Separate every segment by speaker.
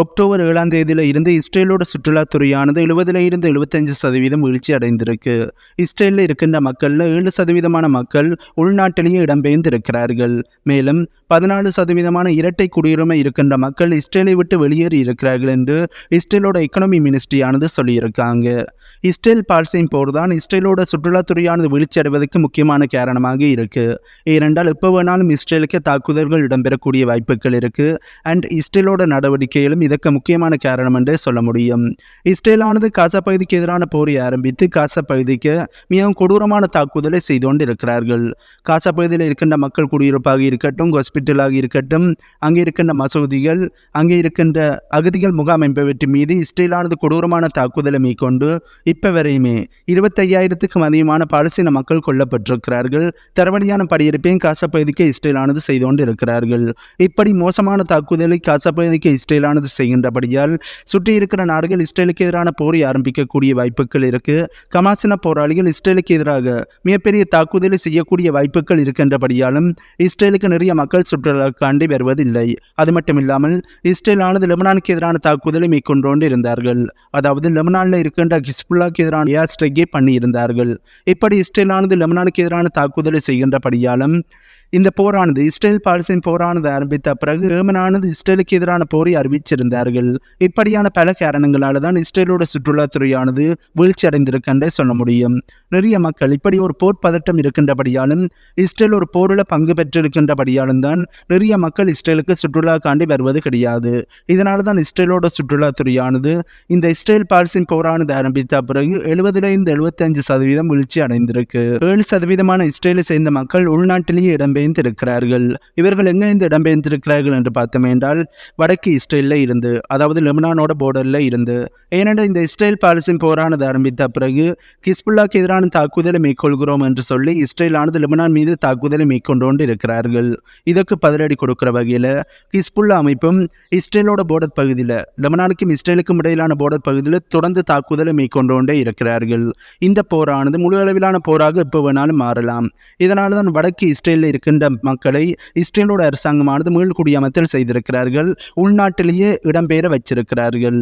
Speaker 1: October ஏழாம் தேதியில இருந்து இஸ்ரேலோட சுற்றுலாத்துறையானது எழுபதுல இருந்து எழுபத்தஞ்சு சதவீதம் வீழ்ச்சி அடைந்திருக்கு. இஸ்ரேலில் இருக்கின்ற மக்களில் ஏழு சதவீதமான மக்கள் உள்நாட்டிலேயே இடம்பெயர்ந்து இருக்கிறார்கள் மேலும் பதினாலு சதவீதமான இரட்டை குடியுரிமை இருக்கின்ற மக்கள் இஸ்ரேலை விட்டு வெளியேறி இருக்கிறார்கள் என்று இஸ்ரேலோட எக்கனாமி மினிஸ்ட்ரியானது சொல்லியிருக்காங்க. இஸ்ரேல் பார்சையும் போர் தான் இஸ்ரேலோட சுற்றுலாத்துறையானது வீழ்ச்சி அடைவதற்கு முக்கியமான காரணமாக இருக்கு. ஏனென்றால் எப்போ வேணாலும் இஸ்ரேலுக்கு தாக்குதல்கள் இடம்பெறக்கூடிய வாய்ப்புகள் இருக்கு. அண்ட் இஸ்ரேலோட நடவடிக்கைகளும் இதற்கு முக்கியமான காரணம் என்றே சொல்ல முடியும். இஸ்ரேலானது காசா பகுதிக்கு எதிரான போரை ஆரம்பித்து காசா பகுதிக்கு மிகவும் கொடூரமான தாக்குதலை செய்து கொண்டு இருக்கிறார்கள் காசா பகுதியில் இருக்கின்ற மக்கள் குடியிருப்பாக இருக்கட்டும் ஹாஸ்பிட்டலாக இருக்கட்டும் அங்கே இருக்கின்ற மசூதிகள் அங்கே இருக்கின்ற அகதிகள் முகாம் என்பவற்றின் மீது இஸ்ரேலானது கொடூரமான தாக்குதலை மேற்கொண்டு இப்போ வரையுமே இருபத்தையாயிரத்துக்கும் அதிகமான பாலஸ்தீன மக்கள் கொல்லப்பட்டிருக்கிறார்கள். தரவழியான படியெடுப்பையும் காசா பகுதிக்கு இஸ்ரேலானது செய்து கொண்டிருக்கிறார்கள் இப்படி மோசமான தாக்குதலை காசா பகுதிக்கு இஸ்ரேலானது செய்கின்றபடியால் சுற்றி இருக்கிற நாடுகள் இஸ்ரேலுக்கு எதிரான போரை ஆரம்பிக்கக்கூடிய வாய்ப்புகள் இருக்கு. கமாசின போராளிகள் இஸ்ரேலுக்கு எதிராக மிகப்பெரிய தாக்குதலை செய்யக்கூடிய வாய்ப்புகள் இருக்கின்றபடியாலும் இஸ்ரேலுக்கு நிறைய மக்கள் சுற்றுலாக்காண்டி வருவதில்லை. அது மட்டும் இல்லாமல் இஸ்ரேலானது லெபனானுக்கு எதிரான தாக்குதலை மேற்கொண்டு கொண்டு இருந்தார்கள். அதாவது லெபனானில் இருக்கின்ற ஹிஸ்புல்லாக்கு எதிரான ஏர் ஸ்ட்ரைக்கே பண்ணியிருந்தார்கள். இப்படி இஸ்ரேலானது லெபனானுக்கு எதிரான தாக்குதலை செய்கின்றபடியாலும் இந்த போரானது இஸ்ரேல் பாலஸ்தீன் போரானது ஆரம்பித்த பிறகு ஏமனானது இஸ்ரேலுக்கு எதிரான போரை அறிவிச்சிருந்தார்கள். இப்படியான பல காரணங்களால தான் இஸ்ரேலோட சுற்றுலாத்துறையானது வீழ்ச்சி அடைந்திருக்கின்றே சொல்ல முடியும். நிறைய மக்கள் இப்படி ஒரு போர் பதட்டம் இருக்கின்றபடியாலும் இஸ்ரேல் ஒரு போரில் பங்கு பெற்றிருக்கின்றபடியாலும் தான் நிறைய மக்கள் இஸ்ரேலுக்கு சுற்றுலா காண்டி வருவது கிடையாது. இதனால தான் இஸ்ரேலோட சுற்றுலாத்துறையானது இந்த இஸ்ரேல் பாலஸ்தீன் போரானது ஆரம்பித்த பிறகு எழுபதுல இருந்து எழுபத்தஞ்சு சதவீதம் வீழ்ச்சி அடைந்திருக்கு ஏழு சதவீதமான இஸ்ரேலை சேர்ந்த மக்கள் உள்நாட்டிலேயே இடம் இருக்கிறார்கள் இவர்கள் எங்கிருந்து இடம்பெயர்ந்திருக்கிறார்கள் என்று பார்த்தோம் என்றால் வடக்கு இஸ்ரேலில் இருந்து அதாவது லெபனானோட போர்டரில் இருந்து. ஏனென்றால் இந்த இஸ்ரேல் பாலஸ்தீன் போரானது ஆரம்பித்த பிறகு ஹிஸ்புல்லாக்கு எதிரான தாக்குதலை மேற்கொள்கிறோம் என்று சொல்லி இஸ்ரேலானது லெபனான் மீது தாக்குதலை மேற்கொண்டு கொண்டு இருக்கிறார்கள். இதற்கு பதிலடி கொடுக்கிற வகையில் ஹிஸ்புல்லா அமைப்பும் இஸ்ரேலோட போர்டர் பகுதியில் லெபனானுக்கும் இஸ்ரேலுக்கும் இடையிலான போர்டர் பகுதியில் தொடர்ந்து தாக்குதலை மேற்கொண்டு கொண்டே இருக்கிறார்கள். இந்த போரானது முழு அளவிலான போராக எப்போ வேணாலும் மாறலாம். இதனால தான் வடக்கு இஸ்ரேலில் இருக்கின்ற மக்களை இஸ்ரேலோட அரசாங்கமானது மீள்குடியமர்த்தல் செய்திருக்கிறார்கள். உள்நாட்டிலேயே இடம்பெயர வச்சிருக்கிறார்கள்.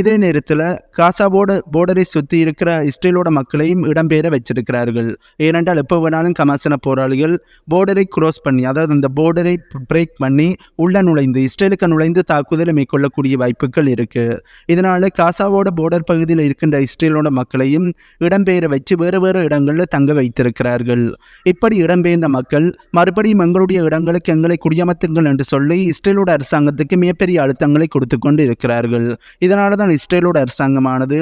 Speaker 1: இதே நேரத்தில் காசாவோட போர்டரை சுற்றி இருக்கிற இஸ்ரேலோட மக்களையும் இடம்பெயர வச்சிருக்கிறார்கள். ஏனென்றால் எப்போ வேணாலும் கமாசன போராளிகள் போர்டரை க்ராஸ் பண்ணி அதாவது அந்த போர்டரை பிரேக் பண்ணி உள்ள நுழைந்து இஸ்ரேலுக்கு நுழைந்து தாக்குதலை மேற்கொள்ளக்கூடிய வாய்ப்புகள் இருக்கு. இதனால காசாவோட போர்டர் பகுதியில் இருக்கின்ற இஸ்ரேலோட மக்களையும் இடம்பெயர வச்சு வேறு வேறு இடங்களில் தங்க வைத்திருக்கிறார்கள். இப்படி இடம்பெயர்ந்த மக்கள் மறுபடியும் எங்களுடைய இடங்களுக்கு எங்களை குடியமர்த்துங்கள் என்று சொல்லி இஸ்ரேலோட அரசாங்கத்துக்கு மிகப்பெரிய அழுத்தங்களை கொடுத்து கொண்டு இருக்கிறார்கள். இதனால தான் இஸ்ரேலோட அரசாங்கமானது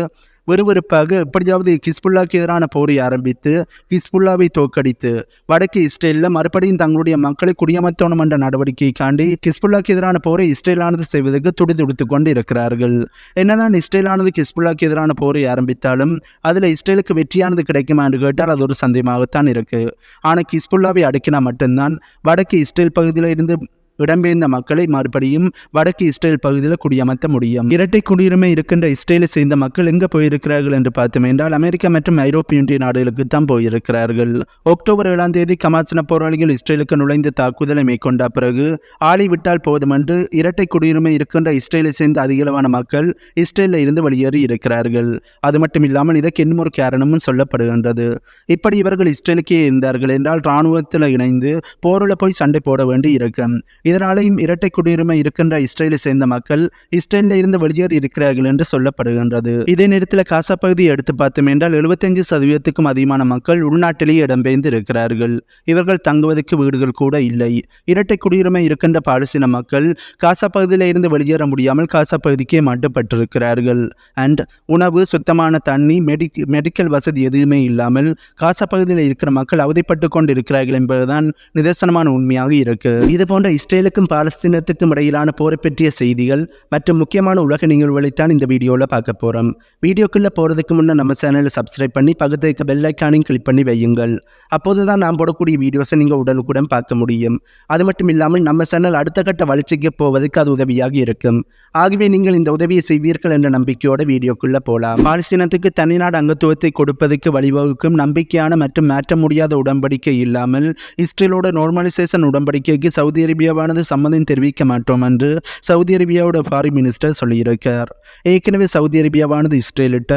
Speaker 1: விறுவிறுப்பாக எப்படியாவது கிஸ்புல்லாக்கு எதிரான போரை ஆரம்பித்து கிஸ்புல்லாவை தோற்கடித்து வடக்கு இஸ்ரேலில் மறுபடியும் தங்களுடைய மக்களை குடியமர்த்தணும் என்ற நடவடிக்கையை காண்டி கிஸ்புல்லாக்கு எதிரான போரை இஸ்ரேலானது செய்வதற்கு துடிதுடித்து கொண்டு இருக்கிறார்கள் என்னதான் இஸ்ரேலானது கிஸ்புல்லாக்கு எதிரான போரை ஆரம்பித்தாலும் அதில் இஸ்ரேலுக்கு வெற்றியானது கிடைக்குமா என்று கேட்டால் அது ஒரு சந்தேகமாகத்தான் இருக்கு. ஆனால் கிஸ்புல்லாவை அடக்கினா மட்டும்தான் வடக்கு இஸ்ரேல் பகுதியில் இருந்து இடம்பெயர்ந்த மக்களை மறுபடியும் வடக்கு இஸ்ரேல் பகுதியில் குடியமர்த்த முடியும். இரட்டை குடியுரிமை இருக்கின்ற இஸ்ரேலை சேர்ந்த மக்கள் எங்கே போயிருக்கிறார்கள் என்று பார்த்தோம் என்றால் அமெரிக்கா மற்றும் ஐரோப்பிய ஒன்றிய நாடுகளுக்கு தான் போயிருக்கிறார்கள். அக்டோபர் ஏழாம் தேதி கமாசன போராளிகள் இஸ்ரேலுக்கு நுழைந்து தாக்குதலை மேற்கொண்ட பிறகு ஆளி விட்டால் போதும் என்று இரட்டை குடியுரிமை இருக்கின்ற இஸ்ரேலை சேர்ந்த அதிகளவான மக்கள் இஸ்ரேலில் இருந்து வெளியேறி இருக்கிறார்கள். அது மட்டும் இல்லாமல் இதற்கு இன்னொரு காரணமும் சொல்லப்படுகின்றது. இப்படி இவர்கள் இஸ்ரேலுக்கே இருந்தார்கள் என்றால் இராணுவத்தில் இணைந்து போரில் போய் சண்டை போட வேண்டி இருக்கும் இதனாலேயும் இரட்டை குடியுரிமை இருக்கின்ற இஸ்ரேலை சேர்ந்த மக்கள் இஸ்ரேலில் இருந்து வெளியேறி இருக்கிறார்கள் என்று சொல்லப்படுகின்றது. இதே நேரத்தில் காசா பகுதியை எடுத்து பார்த்தோம் என்றால் எழுபத்தஞ்சு சதவீதத்துக்கும் அதிகமான மக்கள் உள்நாட்டிலேயே இடம்பெயர்ந்து இருக்கிறார்கள். இவர்கள் தங்குவதற்கு வீடுகள் கூட இல்லை. இரட்டை குடியுரிமை இருக்கின்ற பாலஸ்தீன மக்கள் காசா பகுதியில் இருந்து வெளியேற முடியாமல் காசா பகுதிக்கே மாட்டப்பட்டிருக்கிறார்கள். அண்ட் உணவு சுத்தமான தண்ணி மெடி மெடிக்கல் வசதி எதுவுமே இல்லாமல் காசா பகுதியில் இருக்கிற மக்கள் அவதிப்பட்டு கொண்டு இருக்கிறார்கள் என்பதுதான் நிதர்சனமான உண்மையாக இருக்கு. இது போன்ற இஸ்ரேலுக்கும் பாலஸ்தீனத்துக்கும் இடையிலான போரை பற்றிய செய்திகள் மற்றும் முக்கியமான உலக நிகழ்வுகளைத்தான் இந்த வீடியோவில் பார்க்க போகிறோம் வீடியோக்குள்ளே போகிறதுக்கு முன்னே நம்ம சேனலை சப்ஸ்கிரைப் பண்ணி பக்கத்து இருக்க கிளிக் பண்ணி வையுங்கள். அப்போது தான் நான் போடக்கூடிய வீடியோஸை நீங்கள் உடனுக்குடன் பார்க்க முடியும். அது மட்டும் இல்லாமல் நம்ம சேனல் அடுத்த கட்ட வளர்ச்சிக்கு போவதற்கு அது உதவியாக இருக்கும். ஆகவே நீங்கள் இந்த உதவியை செய்வீர்கள் என்ற நம்பிக்கையோட வீடியோக்குள்ளே போகலாம் பாலஸ்தீனத்துக்கு தனிநாடு அங்கத்துவத்தை கொடுப்பதற்கு வழிவகுக்கும் நம்பிக்கையான மற்றும் மாற்ற முடியாத உடன்படிக்கை இல்லாமல் இஸ்ரேலோட நார்மலைசேஷன் உடன்படிக்கைக்கு சவுதி அரேபியாவான தொடர்பானது சம்மதம் தெரிவிக்க மாட்டோம் என்று சவுதி அரேபியாவோட ஃபாரின் மினிஸ்டர் சொல்லியிருக்கார். ஏற்கனவே சவுதி அரேபியாவானது இஸ்ரேலிட்ட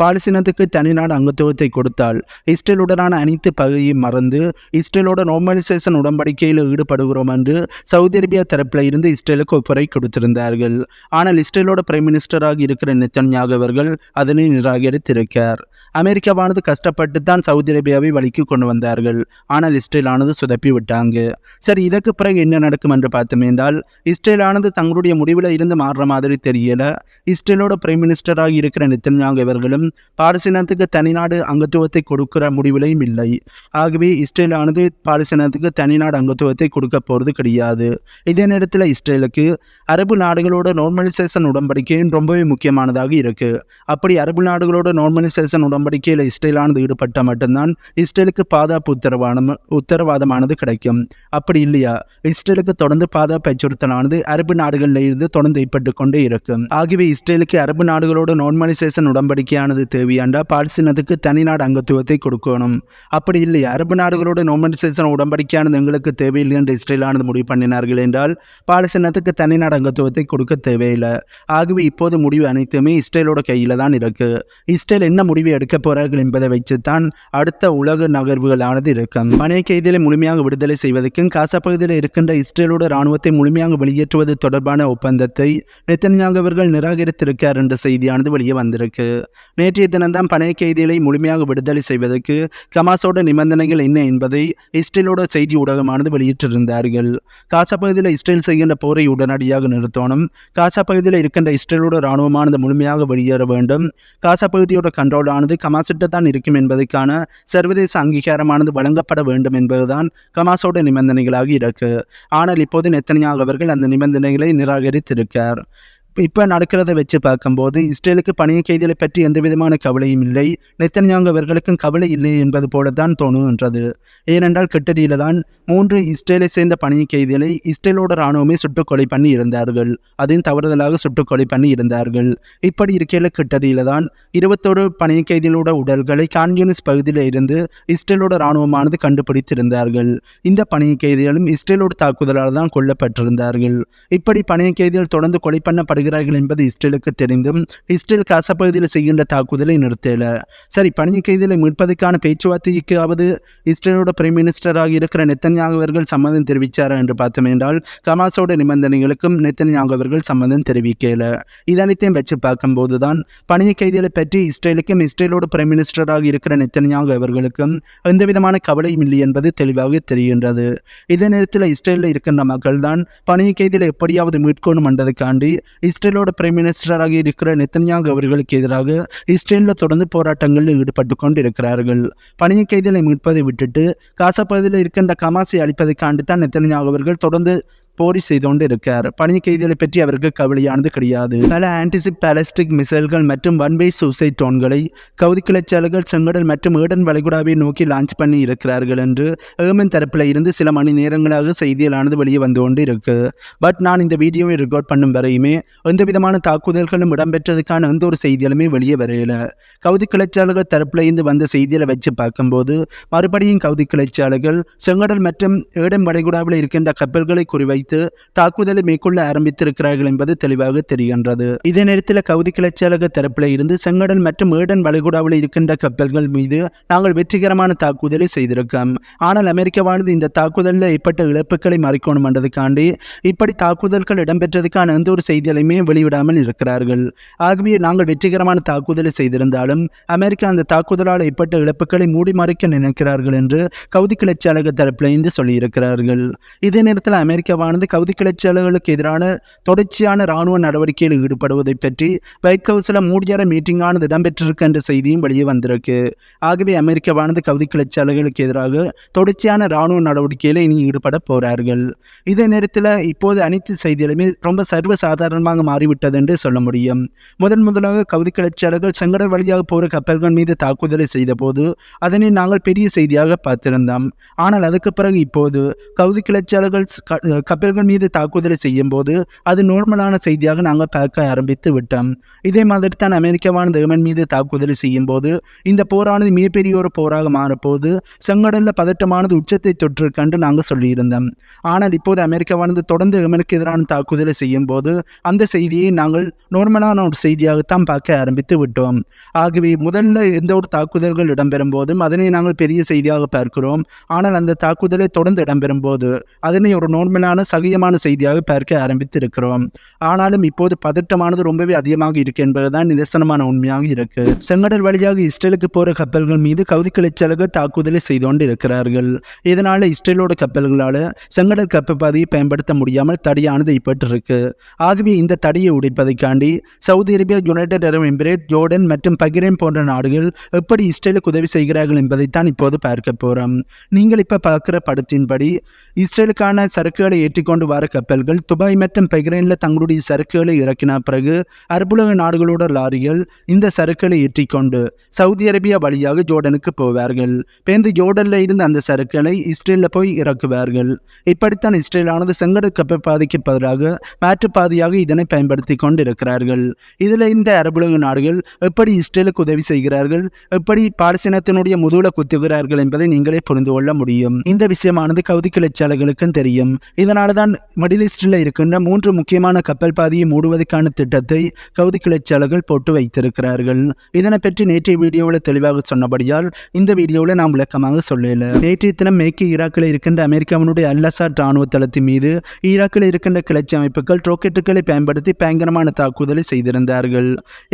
Speaker 1: பாலஸ்தீனத்துக்கு தனிநாடு அங்கத்துவத்தை கொடுத்தால் இஸ்ரேலுடனான அனைத்து பகுதியும் மறந்து இஸ்ரேலோட நோர்மலைசேஷன் உடன்படிக்கையில் ஈடுபடுகிறோம் என்று சவுதி அரேபியா தரப்பில் இருந்து இஸ்ரேலுக்கு ஒப்புரை கொடுத்திருந்தார்கள். ஆனால் இஸ்ரேலோட பிரைம் மினிஸ்டராக இருக்கிற நித்தன்யாக அவர்கள் அதனை நிராகரித்திருக்கார். அமெரிக்காவானது கஷ்டப்பட்டு தான் சவுதி அரேபியாவை வழிக்கு கொண்டு வந்தார்கள். ஆனால் இஸ்ரேலானது சுதப்பி விட்டாங்க. சரி இதற்கு பிறகு என்ன நடக்கும் என்று பார்த்தோம் என்றால் இஸ்ரேலானது தங்களுடைய முடிவில் இருந்து மாறுற மாதிரி தெரியல. இஸ்ரேலோட பிரைம் மினிஸ்டராக இருக்கிற நித்தன்யாங் இவர்களும் பாலஸ்தீனத்துக்கு தனிநாடு அங்கத்துவத்தை கொடுக்கிற முடிவிலையும் இல்லை. ஆகவே இஸ்ரேலானது பாலஸ்தீனத்துக்கு தனிநாடு அங்கத்துவத்தை கொடுக்க போகிறது கிடையாது. இதே நேரத்தில் இஸ்ரேலுக்கு அரபு நாடுகளோட நார்மலைசேஷன் உடன்படிக்கையும் ரொம்பவே முக்கியமானதாக இருக்கு. அப்படி அரபு நாடுகளோட நார்மலைசேஷன் உடன்படிக்கையில் இஸ்ரேலானது ஈடுபட்டால் மட்டும்தான் இஸ்ரேலுக்கு பாதுகாப்பு உத்தரவாதம் உத்தரவாதமானது கிடைக்கும். அப்படி இல்லையா? இஸ்ரேலுக்கு தொடர்ந்து பாதுகாப்பு அச்சுறுத்தலானது அரபு நாடுகளில் இருந்து தொடர்ந்து ஏற்பட்டு கொண்டே இருக்கும் ஆகவே இஸ்ரேலுக்கு அரபு நாடுகளோட நார்மலைசேஷன் உடன்படிக்கையானது தேவையாண்டா? பாலஸ்தீனத்துக்கு தனிநாடு அங்கத்துவத்தை கொடுக்கணும். அப்படி இல்லை அரபு நாடுகளோட நார்மலைசேஷன் உடன்படிக்கையானது எங்களுக்கு தேவையில்லை என்று இஸ்ரேலானது முடிவு பண்ணினார்கள் என்றால் பாலஸ்தீனத்துக்கு தனிநாடு அங்கத்துவத்தை கொடுக்க தேவையில்லை. ஆகவே இப்போது முடிவு அனைத்துமே இஸ்ரேலோட கையில் தான் இருக்கு. இஸ்ரேல் என்ன முடிவு எடுக்க போறார்கள் என்பதை வைத்துத்தான் அடுத்த உலக நகர்வுகளானது இருக்கும் பணைய கைதிகளை முழுமையாக விடுதலை செய்வதற்கும் காசா பகுதியில் இருக்கின்ற இஸ்ரேலோட ராணுவத்தை முழுமையாக வெளியேற்றுவது தொடர்பான ஒப்பந்தத்தை நெத்தன்யாங் அவர்கள் நிராகரித்திருக்கார் என்ற செய்தியானது வெளியே வந்திருக்கு. நேற்றைய தினம்தான் பணைய கைதிகளை முழுமையாக விடுதலை செய்வதற்கு கமாஸோட நிபந்தனைகள் என்ன என்பதை இஸ்ரேலோட செய்தி ஊடகமானது வெளியிட்டிருந்தார்கள். காசா பகுதியில் இஸ்ரேல் செய்கின்ற போரை உடனடியாக நிறுத்தணும். காசா பகுதியில் இருக்கின்ற இஸ்ரேலோட இராணுவமானது முழுமையாக வெளியேற வேண்டும். காசா பகுதியோட கண்ட்ரோலானது கமாசிட்ட தான் இருக்கும் என்பதற்கான சர்வதேச அங்கீகாரமானது வழங்கப்பட வேண்டும் என்பதுதான் கமாஸோட நிபந்தனைகளாக இருக்கு. ஆனால் இப்போது நெத்தனியாக அவர்கள் அந்த நிபந்தனைகளை நிராகரித்திருக்கார். இப்போ நடக்கிறத வச்சு பார்க்கும்போது இஸ்ரேலுக்கு பணிய கைதிகளை பற்றி எந்த விதமான கவலையும் இல்லை. நெத்தன்யாங் அவர்களுக்கும் கவலை இல்லை என்பது போல தான் தோணுகின்றது. ஏனென்றால் கிட்டடியில் தான் மூன்று இஸ்ரேலை சேர்ந்த பணிய கைதிகளை இஸ்ரேலோட இராணுவமே சுட்டுக்கொலை பண்ணி இருந்தார்கள். அதையும் தவறுதலாக சுட்டுக்கொலை பண்ணி இருந்தார்கள். இப்படி இருக்கையில் கிட்டடியில் தான் இருபத்தோரு பணிய கைதிகளோட உடல்களை கான்யூனிஸ் பகுதியில் இருந்து இஸ்ரேலோட இராணுவமானது கண்டுபிடித்திருந்தார்கள். இந்த பணிய கைதிகளும் இஸ்ரேலோட தாக்குதலால் தான் கொல்லப்பட்டிருந்தார்கள். இப்படி பணிய கைதிகள் தொடர்ந்து கொலை பண்ணப்படுகிறார்கள் என்பது இஸ்ரேலுக்கு தெரிந்தும் இஸ்ரேல் காசா பகுதியில் செய்கின்ற தாக்குதலை நிறுத்தல. சரி பணிய கைதிகளை மீட்பதற்கான பேச்சுவார்த்தைக்காவது இஸ்ரேலோட பிரைம் மினிஸ்டராக இருக்கிற நெத்தன்யாக அவர்கள் சம்மதம் தெரிவித்தாரா என்று பார்த்தோம் என்றால் கமாஸோட நிபந்தனைகளுக்கும் நெத்தன்யாக அவர்கள் சம்மதம் தெரிவிக்கல. இதனைத்தையும் வச்சு பார்க்கும்போது தான் பணிய கைதிகளை பற்றி இஸ்ரேலுக்கும் இஸ்ரேலோட பிரைம் மினிஸ்டராக இருக்கிற நெத்தன்யாக அவர்களுக்கும் எந்த விதமான கவலையும் இல்லை என்பது தெளிவாக தெரிகின்றது. இதே நேரத்தில் இஸ்ரேலில் இருக்கின்ற மக்கள் தான் பணிய கைதிகளை எப்படியாவது மீட்கணும் என்றதுக்காண்டி இஸ்ரேலோட பிரைம் மினிஸ்டராக இருக்கிற நெத்தன்யாகு அவர்களுக்கு எதிராக இஸ்ரேலில் தொடர்ந்து போராட்டங்களில் ஈடுபட்டு கொண்டு இருக்கிறார்கள் பணிய கைதிகளை மீட்பதை விட்டுட்டு காசா பகுதியில் இருக்கின்ற கமாசை அளிப்பதைக்காண்டி தான் நெத்தன்யாகு அவர்கள் தொடர்ந்து போரி செய்து கொண்டு இருக்கார் பணி கைதிகளை பற்றி அவருக்கு கவலையானது கிடையாது. பல ஆன்டிசிப் பேலஸ்டிக் மிசைல்கள் மற்றும் ஒன்வே சூசைட் டோன்களை கவுதி கிளர்ச்சியாளர்கள் செங்கடல் மற்றும் ஏடன் வளைகுடாவை நோக்கி லான்ச் பண்ணி இருக்கிறார்கள் என்று ஏமன் தரப்பில் இருந்து சில மணி நேரங்களாக செய்திகளானது வெளியே வந்து கொண்டு இருக்கு பட் நான் இந்த வீடியோவை ரெக்கார்ட் பண்ணும் வரையுமே எந்த விதமான தாக்குதல்களும் இடம்பெற்றதுக்கான எந்த ஒரு செய்திகளுமே வெளியே வரையில கவுதி கிளர்ச்சியாளர்கள் தரப்பில் இருந்து வந்த செய்திகளை வச்சு பார்க்கும்போது மறுபடியும் கவுதி கிளர்ச்சியாளர்கள் செங்கடல் மற்றும் ஏடன் வளைகுடாவில் இருக்கின்ற கப்பல்களை வைத்து தாக்குதலை மேற்கொள்ள ஆரம்பித்திருக்கிறார்கள் என்பது தெளிவாக தெரிகின்றது. இதே நேரத்தில் கவுதி கிளர்ச்சியாளர் தரப்பில் இருந்து செங்கடல் மற்றும் ஏடன் வளைகுடாவில் இருக்கின்ற கப்பல்கள் மீது நாங்கள் வெற்றிகரமான தாக்குதலை செய்திருக்கோம். ஆனால் அமெரிக்காவானது இந்த தாக்குதலில் ஏற்பட்ட இழப்புகளை மறைக்கணும் என்றதுக்காண்டி இப்படி தாக்குதல்கள் இடம்பெற்றதுக்கான எந்த ஒரு செய்திகளையுமே வெளியிடாமல் இருக்கிறார்கள். ஆகவே நாங்கள் வெற்றிகரமான தாக்குதலை செய்திருந்தாலும் அமெரிக்கா அந்த தாக்குதலால் ஏற்பட்ட இழப்புகளை மூடி மறைக்க நினைக்கிறார்கள் என்று கவுதி கிளர்ச்சியாளர் தரப்பில் இருந்து சொல்லியிருக்கிறார்கள். இதே நேரத்தில் அமெரிக்காவானது கவுதி கிளர்ச்சியாளர்களுக்கு எதிரான தொடர்ச்சியான இராணுவ நடவடிக்கையில் ஈடுபடுவதை பற்றி ஒயிட் ஹவுஸில் மூடியார மீட்டிங்கானது இடம்பெற்றிருக்கு என்ற செய்தியும் வெளியே வந்திருக்கு. ஆகவே அமெரிக்காவானது கவுதி கிளர்ச்சியாளர்களுக்கு எதிராக தொடர்ச்சியான இராணுவ நடவடிக்கையில் இனி ஈடுபட போகிறார்கள் இதே நேரத்தில் இப்போது அனைத்து செய்திகளுமே ரொம்ப சர்வசாதாரணமாக மாறிவிட்டது என்று சொல்ல முடியும். முதன் முதலாக கவுதி கிளர்ச்சியாளர்கள் செங்கடல் வழியாக போகிற கப்பல்கள் மீது தாக்குதலை செய்தபோது அதனை நாங்கள் பெரிய செய்தியாக பார்த்திருந்தோம். ஆனால் அதுக்கு பிறகு இப்போது கவுதி கிளர்ச்சியாளர்கள் கப்பல்கள் மீது தாக்குதலை செய்யும் போது அது நார்மலான செய்தியாக நாங்கள் பார்க்க ஆரம்பித்து விட்டோம். இதே மாதிரி தான் அமெரிக்காவானது தேவன் மீது தாக்குதலை செய்யும் போது இந்த போரானது மிகப்பெரிய ஒரு போராக மாறப்போது செங்கடல்ல பதட்டமானது உச்சத்தை தொற்றிருக்கன்று நாங்கள் சொல்லியிருந்தோம். ஆனால் இப்போது அமெரிக்காவானது தொடர்ந்து ஏமனுக்கு எதிரான தாக்குதலை செய்யும் போது அந்த செய்தியை நாங்கள் நார்மலான ஒரு செய்தியாகத்தான் பார்க்க ஆரம்பித்து விட்டோம். ஆகவே முதல்ல எந்த ஒரு தாக்குதல்கள் இடம்பெறும் போதும் அதனை நாங்கள் பெரிய செய்தியாக பார்க்கிறோம். ஆனால் அந்த தாக்குதலை தொடர்ந்து இடம்பெறும் போது அதனை ஒரு நார்மலான சகியமான செய்தியாக பார்க்க ஆரம்பித்து இருக்கிறோம் ஆனாலும் இப்போது பதட்டமானது ரொம்பவே அதிகமாக இருக்கு என்பதுதான் நிதர்சனமான உண்மையாக இருக்கு. செங்கடல் வழியாக இஸ்ரேலுக்கு போற கப்பல்கள் மீது கவுதி கிளைச்சலுக்கு தாக்குதலை செய்து கொண்டு இருக்கிறார்கள் இதனால இஸ்ரேலோட கப்பல்களால செங்கடல் கப்பப்பாதையை பயன்படுத்த முடியாமல் தடையானது ஏற்பட்டிருக்கு. ஆகவே இந்த தடையை உடைப்பதைக்காண்டி Saudi Arabia United Arab Emirate Jordan மற்றும் பகிரேன் போன்ற நாடுகள் எப்படி இஸ்ரேலுக்கு உதவி செய்கிறார்கள் என்பதைத்தான் இப்போது பார்க்க போறோம். நீங்கள் இப்ப பார்க்கிற படத்தின்படி இஸ்ரேலுக்கான சரக்குகளை கொண்டு வர கப்பல்கள் துபாய் மற்றும் பஹ்ரைனில் தங்களுடைய சரக்குகளை இறக்கின பிறகு அரபுலக நாடுகளோட லாரிகள் இந்த சரக்குகளை ஏற்றிக்கொண்டு சவுதி அரேபியா வழியாக ஜோர்டனுக்கு போவார்கள். பேருந்து ஜோர்டனில் இருந்து அந்த சரக்குகளை இஸ்ரேலில் போய் இறக்குவார்கள். இப்படித்தான் இஸ்ரேலானது செங்கட கப்பல் பாதைக்கு பதிலாக மாற்றுப்பாதையாக இதனை பயன்படுத்தி கொண்டு இருக்கிறார்கள் இதில் இந்த அரபுலக நாடுகள் எப்படி இஸ்ரேலுக்கு உதவி செய்கிறார்கள்? எப்படி பாலஸ்தீனத்தினுடைய முதுகுல குத்துகிறார்கள் என்பதை நீங்களே புரிந்து கொள்ள முடியும். இந்த விஷயமானது கவுதி கிளர்ச்சியாளர்களுக்கும் தெரியும். இதனால் தான் மிடில் ஈஸ்டில் இருக்கின்ற மூன்று முக்கியமான கப்பல் பாதையை மூடுவதற்கான திட்டத்தை கவுதி கிளைச்சாளர்கள் போட்டு வைத்திருக்கிறார்கள். இதனை பற்றி நேற்றைய வீடியோவில் தெளிவாக சொன்னபடியால் இந்த வீடியோவில் நாம் விளக்கமாக சொல்லல. நேற்றைய தினம் மேற்கு ஈராக்கில் இருக்கின்ற அமெரிக்காவினுடைய அல்லசாட் ராணுவ தளத்தின் மீது ஈராக்கில் இருக்கின்ற கிளர்ச்சி அமைப்புகள் ராக்கெட்டுகளை பயன்படுத்தி பயங்கரமான தாக்குதலை செய்திருந்தார்கள்.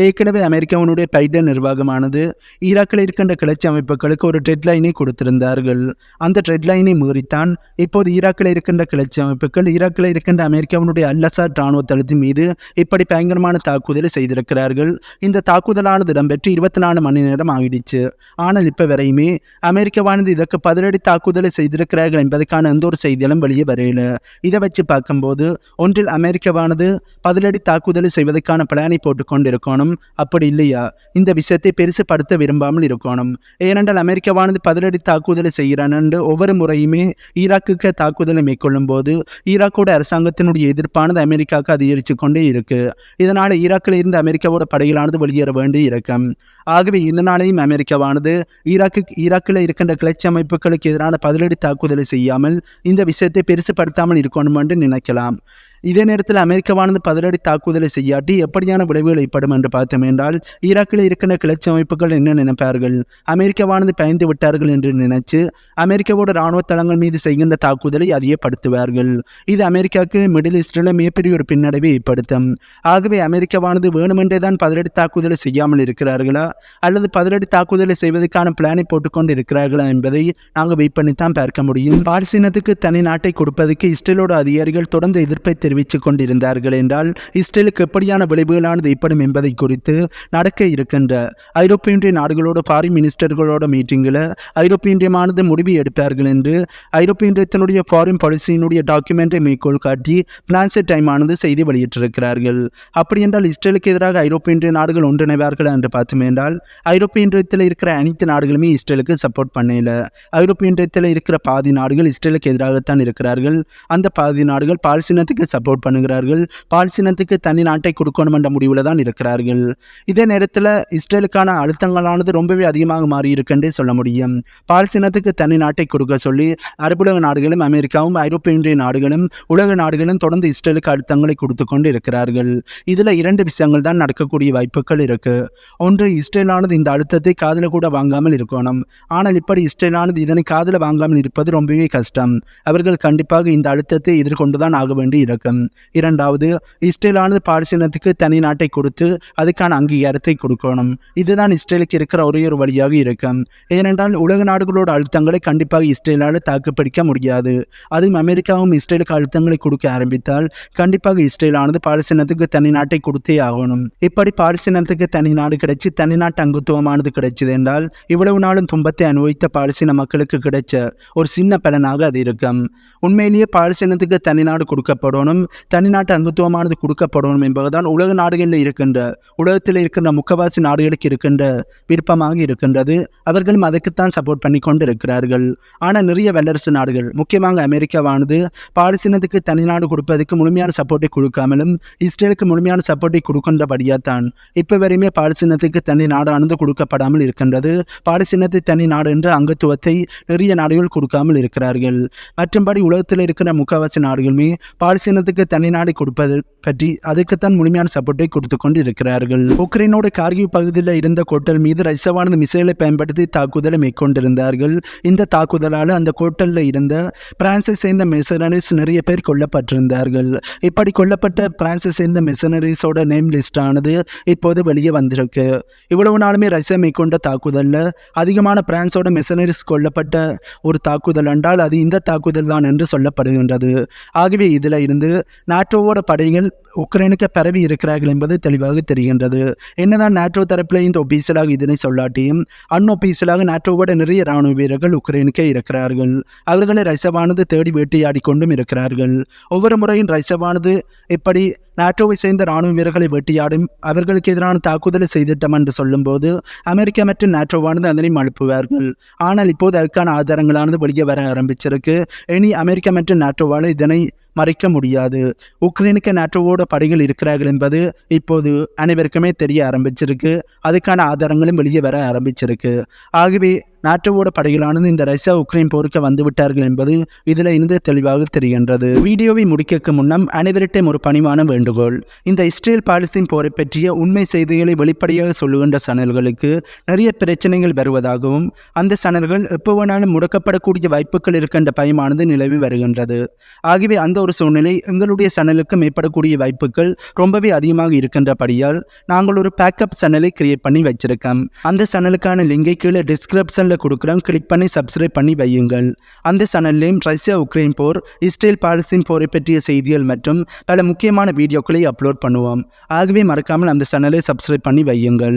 Speaker 1: ஏற்கனவே அமெரிக்காவினுடைய பைடன் நிர்வாகமானது ஈராக்கில் இருக்கின்ற கிளர்ச்சி அமைப்புகளுக்கு ஒரு டெட்லைனை கொடுத்திருந்தார்கள். அந்த டெட்லைனை மீறித்தான் இப்போது ஈராக்கில் இருக்கின்ற கிளர்ச்சி துருப்புக்கள் ஈராக்கில் இருக்கின்ற அமெரிக்காவினுடைய அல்லசார் ராணுவ தளத்தின் மீது இப்படி பயங்கரமான தாக்குதலை செய்திருக்கிறார்கள். இந்த தாக்குதலானது இடம்பெற்று இருபத்தி நாலு மணி நேரம் ஆகிடுச்சு ஆனால் இப்போ வரையுமே அமெரிக்காவானது இதற்கு பதிலடி தாக்குதலை செய்திருக்கிறார்கள் என்பதற்கான எந்த ஒரு செய்தியாலும் வெளியே வரையில இதை வச்சு பார்க்கும்போது ஒன்றில் அமெரிக்காவானது பதிலடி தாக்குதலை செய்வதற்கான பிளானை போட்டுக்கொண்டு இருக்கணும் அப்படி இல்லையா? இந்த விஷயத்தை பெருசுப்படுத்த விரும்பாமல் இருக்கணும். ஏனென்றால் அமெரிக்காவானது பதிலடி தாக்குதலை செய்கிறான் என்று ஒவ்வொரு முறையுமே ஈராக்குக்கு தாக்குதலை மேற்கொள்ளும் போது ஈராக்கோட அரசாங்கத்தினுடைய எதிர்ப்பானது அமெரிக்காவுக்கு அதிகரித்து கொண்டே இருக்கு. இதனால் ஈராக்கில் இருந்து அமெரிக்காவோட படைகளானது வெளியேற வேண்டி இருக்கும் ஆகவே இதனாலேயும் அமெரிக்காவானது ஈராக்கு ஈராக்கில் இருக்கின்ற கிளர்ச்சி அமைப்புகளுக்கு எதிரான பதிலடி தாக்குதலை செய்யாமல் இந்த விஷயத்தை பெருசுப்படுத்தாமல் இருக்கணும் என்று நினைக்கலாம். இதே நேரத்தில் அமெரிக்காவானது பதிலடி தாக்குதலை செய்யாட்டி எப்படியான விளைவுகள் ஏற்படும் என்று பார்த்தோம் என்றால் ஈராக்கில் இருக்கின்ற கிளர்ச்சி அமைப்புகள் என்ன நினைப்பார்கள்? அமெரிக்காவானது பயந்து விட்டார்கள் என்று நினைச்சு அமெரிக்காவோட இராணுவ தளங்கள் மீது செய்கின்ற தாக்குதலை அதிகப்படுத்துவார்கள். இது அமெரிக்காவுக்கு மிடில் ஈஸ்டில் மிகப்பெரிய ஒரு பின்னடைவை ஏற்படுத்தும். ஆகவே அமெரிக்காவானது வேணுமென்றே தான் பதிலடி தாக்குதலை செய்யாமல் இருக்கிறார்களா? அல்லது பதிலடி தாக்குதலை செய்வதற்கான பிளானை போட்டுக்கொண்டு இருக்கிறார்களா என்பதை நாங்கள் வெயிட் பண்ணித்தான் பார்க்க முடியும். பாலஸ்தீனத்துக்கு தனி நாட்டை கொடுப்பதற்கு இஸ்ரேலோட அதிகாரிகள் தொடர்ந்து எதிர்ப்பை தெரிவித்துக் கொண்டிருந்தார்கள் என்றால் இஸ்ரேலுக்கு எப்படியான விளைவுகளானது ஏற்படும் என்பதை குறித்து நடக்க இருக்கின்ற ஐரோப்பிய ஒன்றிய நாடுகளோட பாரி மினிஸ்டர்களோட மீட்டிங்கில் ஐரோப்பிய ஒன்றியமானது முடிவு எடுப்பார்கள் என்று ஐரோப்பிய ஒன்றியத்தினுடைய ஃபாரின் பாலிசியினுடைய டாக்குமெண்ட்டை மேற்கோள் காட்டி பிரான்ஸ் டைம் ஆனது செய்தி வெளியிட்டிருக்கிறார்கள். அப்படி என்றால் இஸ்ரேலுக்கு எதிராக ஐரோப்பிய ஒன்றிய நாடுகள் ஒன்றிணைவார்கள் என்று பார்த்தோம் என்றால் ஐரோப்பிய ஒன்றியத்தில் இருக்கிற அனைத்து நாடுகளுமே இஸ்ரேலுக்கு சப்போர்ட் பண்ணல ஐரோப்பிய ஒன்றியத்தில் இருக்கிற பாதி நாடுகள் இஸ்ரேலுக்கு எதிராகத்தான் இருக்கிறார்கள். அந்த பாதி நாடுகள் பாலஸ்தீனத்துக்கு சப்போர்ட் பண்ணுகிறார்கள். பாலஸ்தீனத்துக்கு தனி நாட்டை கொடுக்கணும் என்ற முடிவில் தான் இருக்கிறார்கள். இதே நேரத்தில் இஸ்ரேலுக்கான அழுத்தங்களானது ரொம்பவே அதிகமாக மாறி இருக்குன்றே சொல்ல முடியும். பாலஸ்தீனத்துக்கு தனி நாட்டை கொடுக்க சொல்லி அரபுலக நாடுகளும் அமெரிக்காவும் ஐரோப்பிய ஒன்றிய நாடுகளும் உலக நாடுகளும் தொடர்ந்து இஸ்ரேலுக்கு அழுத்தங்களை கொடுத்து கொண்டு இருக்கிறார்கள். இதில் இரண்டு விஷயங்கள் தான் நடக்கக்கூடிய வாய்ப்புகள் இருக்கு. ஒன்று இஸ்ரேலானது இந்த அழுத்தத்தை காதில் கூட வாங்காமல் இருக்கணும். ஆனால் இப்படி இஸ்ரேலானது இதனை காதில் வாங்காமல் இருப்பது ரொம்பவே கஷ்டம். அவர்கள் கண்டிப்பாக இந்த அழுத்தத்தை எதிர்கொண்டு தான் ஆக வேண்டி இருக்கும் இரண்டாவது இஸ்ரேலானது பாலஸ்தீனத்துக்கு தனி நாட்டை கொடுத்து அதுக்கான அங்கீகாரத்தை கொடுக்கணும். இதுதான் இஸ்ரேலுக்கு இருக்கிற ஒரே ஒரு வழியாக இருக்கும். ஏனென்றால் உலக நாடுகளோட அழுத்தங்களை கண்டிப்பாக இஸ்ரேலால் தாக்குப்பிடிக்க முடியாது. அதுவும் அமெரிக்காவும் இஸ்ரேலுக்கு அழுத்தங்களை கொடுக்க ஆரம்பித்தால் கண்டிப்பாக இஸ்ரேலானது பாலஸ்தீனத்துக்கு தனி நாட்டை கொடுத்தே ஆகணும். இப்படி பாலஸ்தீனத்துக்கு தனி நாடு கிடைச்சி தனி நாட்டு அங்குத்துவமானது கிடைச்சது என்றால் இவ்வளவு நாளும் துன்பத்தை அனுபவித்த பாலஸ்தீன மக்களுக்கு கிடைச்ச ஒரு சின்ன பலனாக அது இருக்கும். உண்மையிலேயே பாலஸ்தீனத்துக்கு தனி நாடு கொடுக்கப்படணும் மூலம் தனிநாட்டு அங்கத்துவமானது கொடுக்கப்படணும் என்பதுதான் உலக நாடுகளில் இருக்கின்ற உலகத்தில் இருக்கின்ற முக்கவாசி நாடுகளுக்கு இருக்கின்ற விருப்பமாக இருக்கின்றது. அவர்களும் அதுக்குத்தான் சப்போர்ட் பண்ணி கொண்டு இருக்கிறார்கள் ஆனால் நிறைய வல்லரசு நாடுகள் முக்கியமாக அமெரிக்காவானது பாலஸ்தீனத்துக்கு தனிநாடு கொடுப்பதற்கு முழுமையான சப்போர்ட்டை கொடுக்காமலும் இஸ்ரேலுக்கு முழுமையான சப்போர்ட்டை கொடுக்கின்றபடியாக தான் இப்போ வரையுமே பாலஸ்தீனத்துக்கு தனி நாடானது கொடுக்கப்படாமல் இருக்கின்றது. பாலஸ்தீனத்தை தனி நாடு என்ற அங்கத்துவத்தை நிறைய நாடுகள் கொடுக்காமல் இருக்கிறார்கள். மற்றும்படி உலகத்தில் இருக்கிற முக்கவாசி நாடுகளுமே பாலஸ்தீனத்தை பாலஸ்தீனத்துக்கு தனி நாடு கொடுப்பது பற்றி அதுக்குத்தான் முழுமையான சப்போர்ட்டை கொடுத்து கொண்டு இருக்கிறார்கள் உக்ரைனோட கார்கிவ் பகுதியில் இருந்த கோட்டல் மீது ரஷ்யாவானது மிசைலை பயன்படுத்தி தாக்குதலை மேற்கொண்டிருந்தார்கள். இந்த தாக்குதலால் அந்த கோட்டலில் இருந்த பிரான்ஸை சேர்ந்த மிஷனரிஸ் நிறைய பேர் கொல்லப்பட்டிருந்தார்கள். இப்படி கொல்லப்பட்ட பிரான்ஸை சேர்ந்த மிஷனரிஸோட நேம் லிஸ்ட் ஆனது இப்போது வெளியே வந்திருக்கு. இவ்வளவு நாளுமே ரஷ்யா மேற்கொண்ட தாக்குதலில் அதிகமான பிரான்ஸோட மிஷனரிஸ் கொல்லப்பட்ட ஒரு தாக்குதல் என்றால் அது இந்த தாக்குதல் தான் என்று சொல்லப்படுகின்றது. ஆகவே இதில் இருந்து நாட்டோவோட படைகள் உக்ரைனுக்கு பரவி இருக்கிறார்கள் என்பது தெளிவாக தெரிகின்றது. என்னதான் நாட்டோ தரப்பில் இந்த ஒபீசலாக இதனை சொல்லாட்டியும் அன்ஒபீசலாக நாட்டோவோட நிறைய ராணுவ வீரர்கள் உக்ரைனுக்கே இருக்கிறார்கள். அவர்களை ரஷ்யாவானது தேடி வேட்டையாடி கொண்டும் இருக்கிறார்கள். ஒவ்வொரு முறையும் ரஷ்யாவானது இப்படி நாட்டோவை சேர்ந்த ராணுவ வீரர்களை வேட்டையாடும் அவர்களுக்கு எதிரான தாக்குதலை செய்திட்டம் என்று சொல்லும்போது அமெரிக்கா மற்றும் நாட்டோவானது அதனை அனுப்புவார்கள் ஆனால் இப்போது அதுக்கான ஆதாரங்களானது வெளியே வர ஆரம்பிச்சிருக்கு. இனி அமெரிக்கா மற்றும் நாட்டோவால் இதனை மறைக்க முடியாது. உக்ரைனுக்கு நாட்டோவோட படைகள் இருக்கிறார்கள் என்பது இப்போது அனைவருக்குமே தெரிய ஆரம்பிச்சிருக்கு. அதுக்கான ஆதாரங்களும் வெளியே வர ஆரம்பிச்சிருக்கு. ஆகவே நாட்டோவோட படைகளானது இந்த ரஷ்யா உக்ரைன் போருக்கு வந்துவிட்டார்கள் என்பது இதில் இருந்து தெளிவாக தெரிகின்றது. வீடியோவை முடிக்க முன்னம் அனைவரிட்டும் ஒரு பணிவான வேண்டுகோள். இந்த இஸ்ரேல் பாலிசின் போரை பற்றிய உண்மை செய்திகளை வெளிப்படையாக சொல்லுகின்ற சேனல்களுக்கு நிறைய பிரச்சனைகள் வருவதாகவும் அந்த சேனல்கள் எப்போ வேணாலும் முடக்கப்படக்கூடிய வாய்ப்புகள் இருக்கின்ற பயமானது நிலவி வருகின்றது. ஆகவே அந்த ஒரு சூழ்நிலை எங்களுடைய சேனலுக்கு மேற்படக்கூடிய வாய்ப்புகள் ரொம்பவே அதிகமாக இருக்கின்றபடியால் நாங்கள் ஒரு பேக்கப் சேனலை கிரியேட் பண்ணி வச்சிருக்கோம். அந்த சேனலுக்கான லிங்கை கீழே சேனலில் கொடுக்குறோம் கிளிக் பண்ணி சப்ஸ்கிரைப் பண்ணி வையுங்கள். அந்த சேனல்லையும் ரஷ்யா உக்ரைன் போர் இஸ்ரேல் பாலஸ்தீன் போரை பற்றிய செய்திகள் மற்றும் பல முக்கியமான வீடியோக்களை அப்லோட் பண்ணுவோம். ஆகவே மறக்காமல் அந்த சேனலை சப்ஸ்கிரைப் பண்ணி வையுங்கள்.